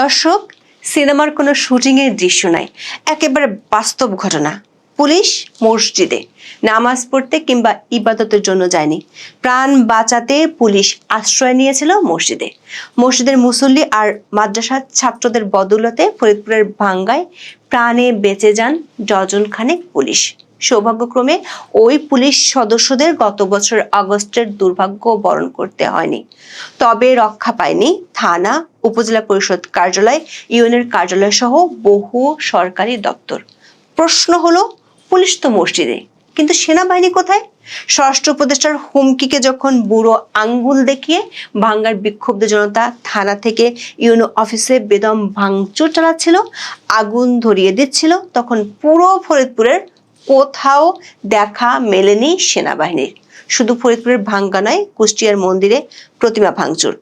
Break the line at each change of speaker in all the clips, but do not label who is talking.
দর্শক, সিনেমার কোনো শুটিংয়ের দৃশ্য নাই। একেবারে বাস্তব ঘটনা। পুলিশ মসজিদে নামাজ পড়তে কিংবা ইবাদতের জন্য যায়নি। প্রাণ বাঁচাতে পুলিশ আশ্রয় নিয়েছিল মসজিদে। মসজিদের মুসল্লি আর মাদ্রাসার ছাত্রদের বদৌলতে ফরিদপুরের ভাঙ্গায় প্রাণে বেঁচে যান ডজন খানেক পুলিশ। সৌভাগ্যক্রমে ওই পুলিশ সদস্যদের গত বছর আগস্টের দুর্ভাগ্য বরণ করতে হয়নি। তবে রক্ষা পায়নি থানা, উপজেলা পরিষদ কার্যালয় ইউএনের কার্যালয় সহ বহু সরকারি দপ্তর। প্রশ্ন হলো, পুলিশ তো মসজিদে, কিন্তু সেনাবাহিনী কোথায়? স্বরাষ্ট্র উপদেষ্টার হুমকিকে যখন বুড়ো আঙ্গুল দেখিয়ে ভাঙ্গার বিক্ষুব্ধ জনতা থানা থেকে ইউনো অফিসে বেদম ভাঙচুর চালাচ্ছিল, আগুন ধরিয়ে দিচ্ছিল, তখন পুরো ফরিদপুরের কোথাও দেখা মেলেনি সেনাবাহিনীর। শুধু ফরিদপুরের ভাঙ্গা নয়, কুষ্টিয়ার মন্দিরে প্রতিমা ভাঙচুর।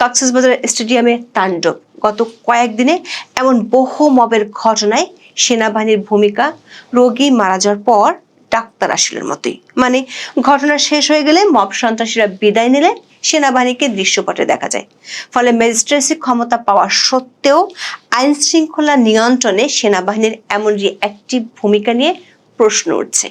কক্সবাজার স্টেডিয়ামে তাণ্ডব। গত কয়েকদিনে এমন বহু মবের ঘটনায় সেনাবাহিনীর ভূমিকা, রোগী মারা যাওয়ার পর ডাক্তার আসলের মতোই মানে ঘটনা শেষ হয়ে গেলে মব সন্ত্রাসীরা বিদায় নিলে সেনাবাহিনীকে দৃশ্যপটে দেখা যায়। ফলে ম্যাজিস্ট্রেসি ক্ষমতা পাওয়া সত্ত্বেও আইন শৃঙ্খলা নিয়ন্ত্রণে সেনাবাহিনীর এমন যে একটি ভূমিকা নিয়ে প্রশ্ন উঠছে।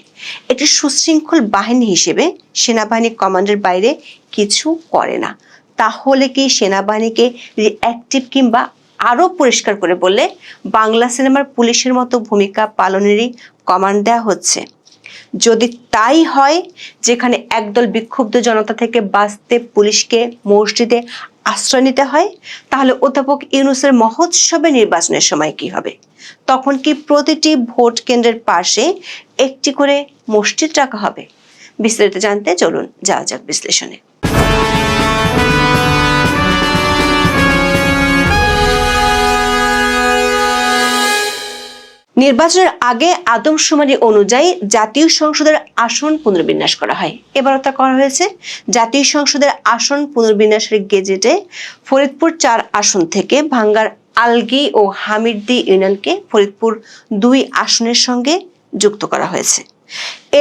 এটি সুশৃঙ্খল বাহিনী হিসেবে সেনাবাহিনী কমান্ডের বাইরে কিছু করে না। তাহলে কি সেনাবাহিনীকে রিঅ্যাক্টিভ কিংবা আরও পরিষ্কার করে বললে বাংলা সিনেমার পুলিশের মতো ভূমিকা পালনেরই কমান্ড দেওয়া হচ্ছে? যদি তাই হয়, যেখানে একদল বিক্ষুব্ধ জনতা থেকে বাঁচতে পুলিশকে মসজিদে আশ্রয় নিতে হয়, তাহলে অধ্যাপক ইউনুসের মহোৎসবে নির্বাচনের সময় কি হবে? তখন কি প্রতিটি ভোট কেন্দ্রের পাশে একটি করে মসজিদ রাখা হবে? বিস্তারিত জানতে চলুন, যাওয়া যাক বিশ্লেষণে। নির্বাচনের আগে আদমশুমারি অনুযায়ী জাতীয় সংসদের আসন পুনর্বিন্যাস করা হয়। এবারও তা করা হয়েছে। জাতীয় সংসদের আসন পুনর্বিন্যাসের গেজেটে ফরিদপুর চার আসন থেকে ভাঙ্গার আলগি ও হামিদদি ইউনিয়নকে ফরিদপুর দুই আসনের সঙ্গে যুক্ত করা হয়েছে।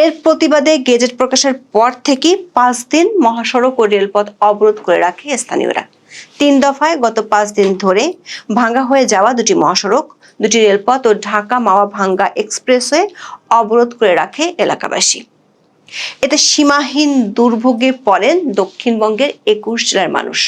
এর প্রতিবাদে গেজেট প্রকাশের পর থেকে পাঁচ দিন মহাসড়ক ও রেলপথ অবরোধ করে রাখে স্থানীয়রা। তিন দফায় গত পাঁচ দিন ধরে ভাঙ্গা হয়ে যাওয়া দুটি মহাসড়ক, দুটি রেলপথ ও ঢাকা মাওয়া ভাঙ্গা এক্সপ্রেসওয়ে অবরোধ করে রাখে এলাকাবাসী। এতে সীমাহীন দুর্ভোগে পড়েন দক্ষিণবঙ্গের একুশ জেলার মানুষ।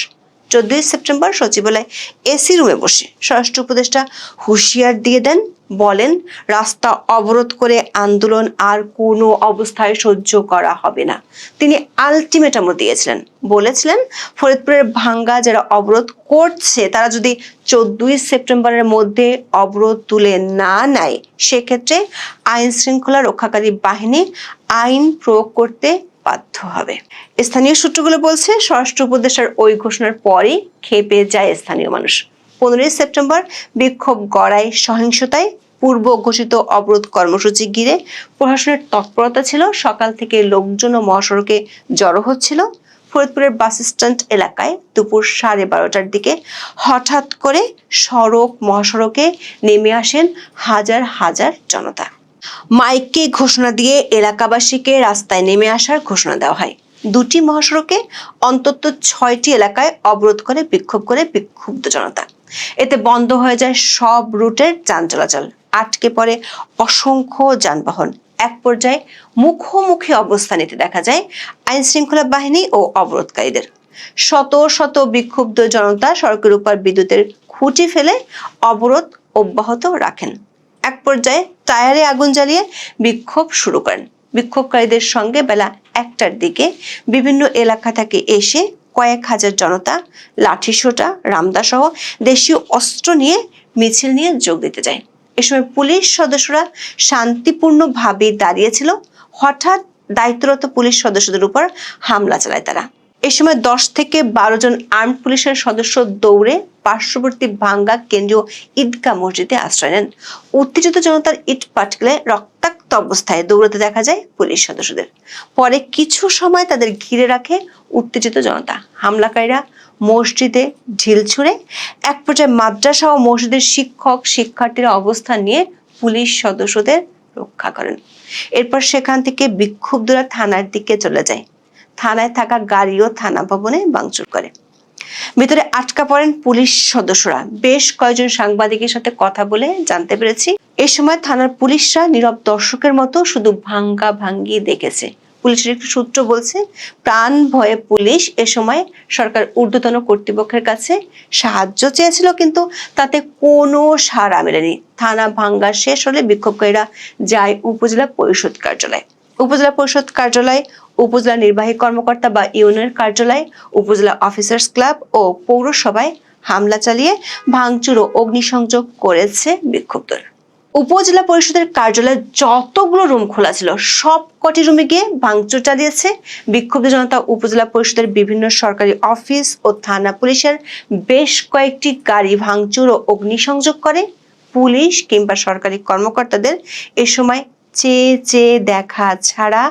চোদ্দই সেপ্টেম্বর সচিবালয় এসি রুমে বসে স্বরাষ্ট্র উপদেষ্টা হুঁশিয়ার দিয়ে দেন, বলেন, রাস্তা অবরোধ করে আন্দোলন আর কোনো অবস্থায় সহ্য করা হবে না। তিনি আলটিমেটামও দিয়েছিলেন। বলেছিলেন, ফরিদপুরের ভাঙ্গা যারা অবরোধ করছে, তারা যদি চোদ্দই সেপ্টেম্বরের মধ্যে অবরোধ তুলে না নেয়, সেক্ষেত্রে আইন শৃঙ্খলা রক্ষাকারী বাহিনী আইন প্রয়োগ করতে বাধ্য হবে। স্থানীয় সূত্রগুলো বলছে, স্বরাষ্ট্র উপদেষ্টার ওই ঘোষণার পরই খেপে যায় স্থানীয় মানুষ। পনেরোই সেপ্টেম্বর বিক্ষোভ গড়ায় সহিংসতায় পূর্ব ঘোষিত অবরোধ কর্মসূচি ঘিরে প্রশাসনের তৎপরতা ছিল, সকাল থেকে লোকজন ও মহাসড়কে জড়ো হচ্ছিল। ফরিদপুরের বাস স্ট্যান্ড এলাকায় দুপুর সাড়ে বারোটার দিকে হঠাৎ করে সড়ক মহাসড়কে নেমে আসেন হাজার হাজার জনতা। মাইকে ঘোষণা দিয়ে এলাকাবাসীকে রাস্তায় নেমে আসার ঘোষণা দেওয়া হয়। দুটি মহাসড়কে অন্তত ছয়টি এলাকায় অবরোধ করে, বিক্ষোভ করে বিক্ষুব্ধ জনতা। এতে বন্ধ হয়ে যায় সব রুটের যান চলাচল। আটকে পড়ে অসংখ্য যানবাহন। এক পর্যায়ে মুখোমুখি অবস্থান নিতে দেখা যায় আইন শৃঙ্খলা বাহিনী ও অবরোধকারীদের। শত শত বিক্ষুব্ধ জনতা সড়কের উপর বিদ্যুতের খুঁটি ফেলে অবরোধ অব্যাহত রাখেন। এক পর্যায়ে টায়ারে আগুন জ্বালিয়ে বিক্ষোভ শুরু করেন। বিক্ষোভকারীদের সঙ্গে বেলা একটার দিকে বিভিন্ন এলাকা থেকে এসে কয়েক হাজার জনতা, লাঠিসোঁটা রামদা সহ দেশীয় অস্ত্র নিয়ে মিছিল নিয়ে যোগ দিতে যায়। এ সময় পুলিশ সদস্যরা শান্তিপূর্ণভাবে দাঁড়িয়েছিল হঠাৎ দায়িত্বরত পুলিশ সদস্যদের উপর হামলা চালায় তারা। এ সময় দশ থেকে বারো জন আর্ম পুলিশের সদস্য দৌড়ে পার্শ্ববর্তী ভাঙ্গা কেন্দ্রীয় ঈদগাহ মসজিদে আশ্রয় নেন। উত্তেজিত জনতার ইট পাটকেলে রক্তাক্ত অবস্থায় দৌড়াতে দেখা যায় পুলিশ সদস্যদের। পরে কিছু সময় তাদের ঘিরে রাখে উত্তেজিত জনতা। হামলাকারীরা মসজিদে ঢিল ছুঁড়ে এক পর্যায়ে মাদ্রাসা ও মসজিদের শিক্ষক, শিক্ষার্থীরা অবস্থান নিয়ে পুলিশ সদস্যদের রক্ষা করেন। এরপর সেখান থেকে বিক্ষুব্ধরা থানার দিকে চলে যায়। থানায় থাকা গাড়িও থানা ভবনে ভাঙচুর করে। ভিতরে আটকা পড়েন পুলিশ সদস্যরা। বেশ কয়েকজন সাংবাদিকের সাথে কথা বলে জানতে পেরেছি, এ সময় থানার পুলিশরা নীরব দর্শকের মতো শুধু ভাঙ্গা ভাঙ্গি দেখেছে। পুলিশের একটি সূত্র বলছে, প্রাণ ভয়ে পুলিশ এ সময় সরকার ঊর্ধ্বতন কর্তৃপক্ষের কাছে সাহায্য চেয়েছিল, কিন্তু তাতে কোনো সাড়া মেলেনি। থানা ভাঙ্গা শেষ হলে বিক্ষোভকারীরা যায় উপজেলা পরিষদ কার্যালয়। উপজেলা পরিষদ কার্যালয়, উপজেলা নির্বাহী কর্মকর্তা বা ইউনিয়নের কার্যালয়, উপজেলা অফিসার্স ক্লাব ও পৌরসভায় হামলা চালিয়ে ভাঙচুর ও অগ্নিসংযোগ করেছে বিক্ষুব্ধরা। উপজেলা পরিষদের কার্যালয়ে যতগুলো রুম খোলা ছিল সব কটি রুমে গিয়ে ভাঙচুর চালিয়েছে বিক্ষুব্ধ জনতা উপজেলা পরিষদের বিভিন্ন সরকারি অফিস ও থানা পুলিশের বেশ কয়েকটি গাড়ি ভাঙচুর ও অগ্নিসংযোগ করে। পুলিশ কিংবা সরকারি কর্মকর্তাদের এ সময় চেয়ে চেয়ে দেখা ছাড়া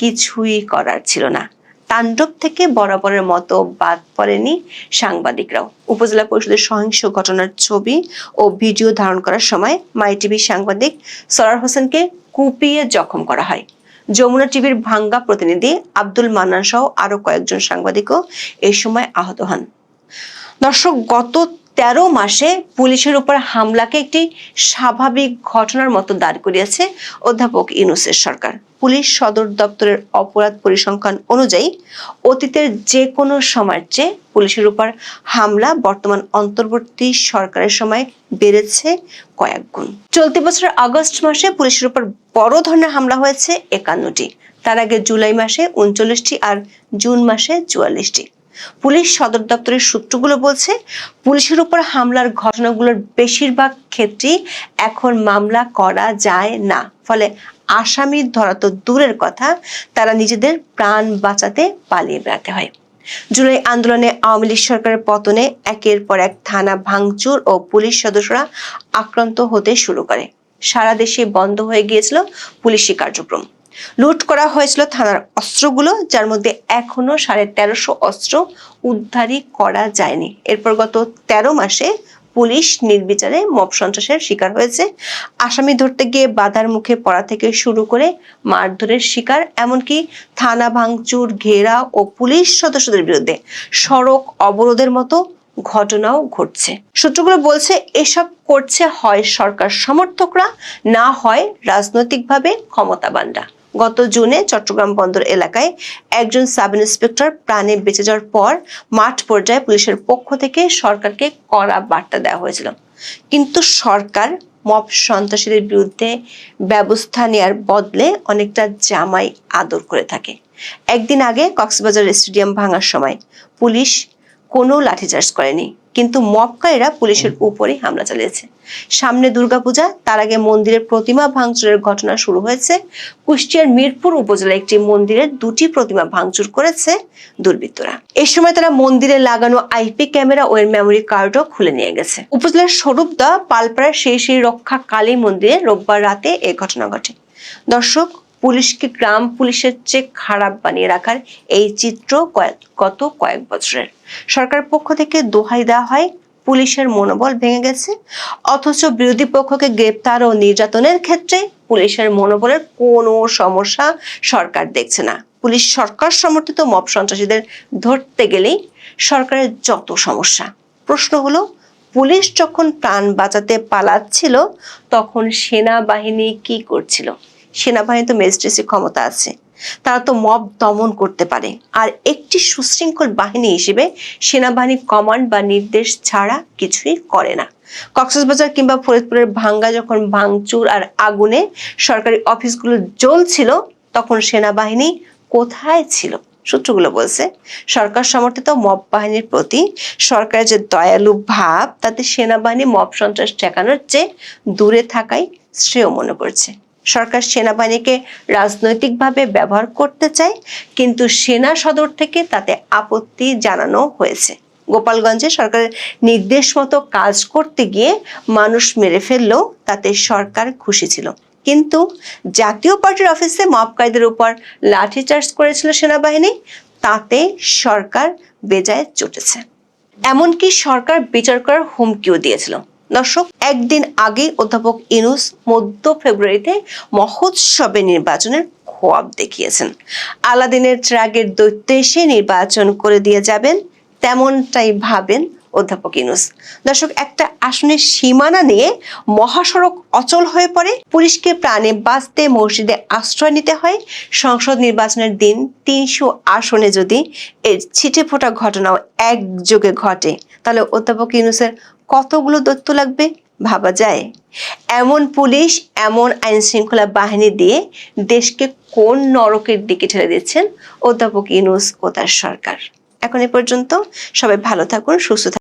কিছুই করার ছিল না। তাণ্ডব থেকে বরাবরের মতো বাদ পড়েনি সাংবাদিকরাও। উপজেলা পরিষদের সহিংস ঘটনার ছবি ও ভিডিও ধারণ করার সময় মাই টিভির সাংবাদিক সরার হোসেনকে কুপিয়ে জখম করা হয়। যমুনা টিভির ভাঙ্গা প্রতিনিধি আব্দুল মান্নান সহ আরও কয়েকজন সাংবাদিকও এই সময় আহত হন। দর্শক, গত তেরো মাসে পুলিশের উপর হামলাকে একটি স্বাভাবিক ঘটনার মতো দাঁড় করিয়েছে অধ্যাপক ইউনুসের সরকার। পুলিশ সদর দপ্তরের অপরাধ পরিসংখ্যান অনুযায়ী অতীতের যে কোনো সময়ের চেয়ে পুলিশের উপর হামলা বর্তমান অন্তর্বর্তী সরকারের সময় বেড়েছে কয়েক গুণ। চলতি বছরের আগস্ট মাসে পুলিশের উপর বড় ধরনের হামলা হয়েছে একান্নটি। তার আগে জুলাই মাসে উনচল্লিশটি আর জুন মাসে চুয়াল্লিশটি। পুলিশ সদর দপ্তরের সূত্রগুলো বলছে, পুলিশের উপর হামলার ঘটনাগুলোর বেশিরভাগ ক্ষেত্রেই এখন মামলা করা যায় না। ফলে আসামির ধরা তো দূরের কথা, তারা নিজেদের প্রাণ বাঁচাতে পালিয়ে বেড়াতে হয়। জুলাই আন্দোলনে আওয়ামী লীগ সরকারের পতনে একের পর এক থানা ভাঙচুর ও পুলিশ সদস্যরা আক্রান্ত হতে শুরু করে। সারা দেশে বন্ধ হয়ে গিয়েছিল পুলিশি কার্যক্রম। লুট করা হয়েছিল থানার অস্ত্রগুলো, যার মধ্যে এখনও সাড়ে তেরোশো অস্ত্র উদ্ধারই করা যায়নি। এরপর গত তেরো মাসে পুলিশ নির্বিচারে মব সন্ত্রাসের শিকার হয়েছে। আসামি ধরতে গিয়ে বাধার মুখে পড়া থেকে শুরু করে মারধরের শিকার, এমনকি থানা ভাঙচুর, ঘেরা ও পুলিশ সদস্যদের বিরুদ্ধে সড়ক অবরোধের মতো ঘটনাও ঘটছে। সূত্রগুলো বলছে, এসব করছে হয় সরকার সমর্থকরা, না হয় রাজনৈতিকভাবে ক্ষমতাবানরা। গত জুনে চট্টগ্রাম বন্দর এলাকায় একজন সাব ইন্সপেক্টর প্রাণে বেঁচে যাওয়ার পর মাঠ পর্যায়ে পুলিশের পক্ষ থেকে সরকারকে কড়া বার্তা দেওয়া হয়েছিল। কিন্তু সরকার মব সন্ত্রাসীদের বিরুদ্ধে ব্যবস্থা নেয়ার বদলে অনেকটা জামাই আদর করে থাকে। একদিন আগে কক্সবাজার স্টেডিয়াম ভাঙার সময় পুলিশ কোনো লাঠিচার্জ করেনি। কিন্তু মক্কাইরা পুলিশের উপরে হামলা চালিয়েছে। সামনে দুর্গাপূজা তার আগে মন্দিরের প্রতিমা ভাঙচুরের ঘটনা শুরু হয়েছে। কুষ্টিয়ার মিরপুর উপজেলায় একটি মন্দিরের দুটি প্রতিমা ভাঙচুর করেছে দুর্বৃত্তরা। এই সময় তারা মন্দিরে লাগানো আইপি ক্যামেরা ও এর মেমোরি কার্ডও খুলে নিয়ে গেছে। উপজেলার স্বরূপদা পালপাড়ার সেই সেই রক্ষা কালী মন্দিরে রোববার রাতে এ ঘটনা ঘটে। দর্শক পুলিশকে গ্রাম পুলিশের চেয়ে খারাপ বানিয়ে রাখার এই চিত্র কয়েক, গত কয়েক বছরের। সরকার পক্ষ থেকে দোহাই দেওয়া হয়, পুলিশের মনোবল ভেঙে গেছে। অথচ বিরোধী পক্ষকে গ্রেপ্তার ও নির্যাতনের ক্ষেত্রে পুলিশের মনোবলের কোনো সমস্যা সরকার দেখছে না। পুলিশ সরকার সমর্থিত মব সন্ত্রাসীদের ধরতে গেলেই সরকারের যত সমস্যা। প্রশ্ন হলো, পুলিশ যখন প্রাণ বাঁচাতে পালাচ্ছিল, তখন সেনাবাহিনী কি করছিল? সেনাবাহিনী তো ম্যাজিস্ট্রেসি ক্ষমতা আছে। তারা তো মব দমন করতে পারে। আর একটি সুশৃঙ্খল বাহিনী হিসেবে সেনাবাহিনী কমান্ড বা নির্দেশ ছাড়া কিছুই করে না। কক্সবাজার কিংবা ফরিদপুরের ভাঙ্গা যখন ভাঙচুর আর আগুনে সরকারি অফিসগুলো জ্বলছিল, তখন সেনাবাহিনী কোথায় ছিল? সূত্রগুলো বলছে, সরকার সমর্থিত মব বাহিনীর প্রতি সরকারের যে দয়ালু ভাব, তাতে সেনাবাহিনী মব সন্ত্রাস ঠেকানোর চেয়ে দূরে থাকাই শ্রেয় মনে করছে। সরকার সেনাবাহিনীকে রাজনৈতিকভাবে ব্যবহার করতে চায়, কিন্তু সেনা সদর থেকে তাতে আপত্তি জানানো হয়েছে। গোপালগঞ্জে সরকারের নির্দেশ মতো কাজ করতে গিয়ে মানুষ মেরে ফেললেও তাতে সরকার খুশি ছিল। কিন্তু জাতীয় পার্টির অফিসে মবকারীদের উপর লাঠিচার্জ করেছিল সেনাবাহিনী, তাতে সরকার বেজায় চটেছে। এমনকি সরকার বিচার করার হুমকিও দিয়েছিল। দর্শক, একদিন আগে অধ্যাপক ইনুস মধ্য ফেব্রুয়ারিতে মহোৎসবে নির্বাচনের খোয়াব দেখিয়েছেন। আলাদিনের ট্রাগের দৈত্য এসে নির্বাচন করে দিয়ে যাবেন, তেমনটাই ভাবেন অধ্যাপক ইনুস। দর্শক, একটা আসনের সীমানা নিয়ে মহাসড়ক অচল হয়ে পড়ে। পুলিশকে প্রাণে বাঁচতে মসজিদে আশ্রয় নিতে হয়। সংসদ নির্বাচনের দিন তিনশো আসনে যদি এর ছিটে ফোটা ঘটনাও একযোগে ঘটে, তাহলে অধ্যাপক ইউনুসের কতগুলো তথ্য লাগবে? ভাবা যায়। এমন পুলিশ, এমন আইন শৃঙ্খলা বাহিনী দিয়ে দেশকে কোন নরকের দিকে ঠেলে দিচ্ছেন অধ্যাপক ইনুস ও তার সরকার। এখন এ পর্যন্ত সবাই ভালো থাকুন, সুস্থ থাকুন।